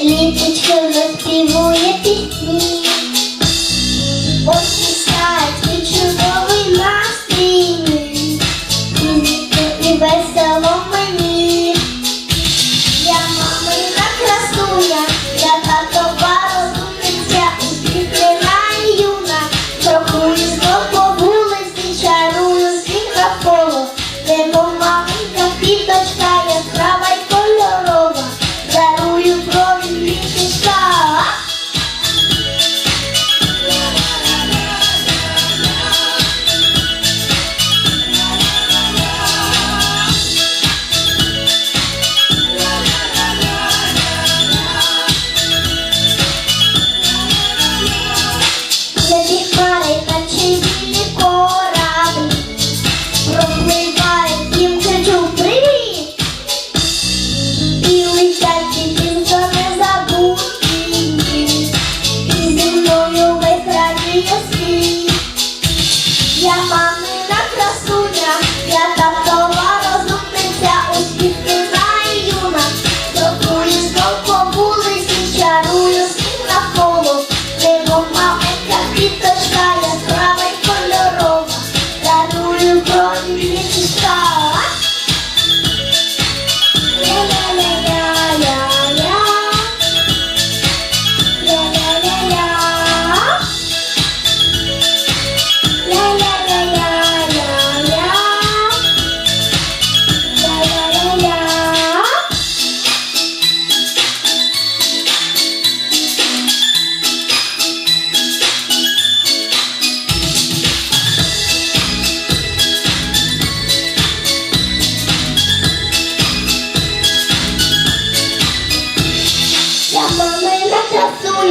Літочка заспівує пісні.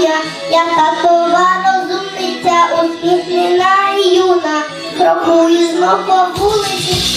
я, я такова розумниця, успішнена і юна, крокую знов по вулиці.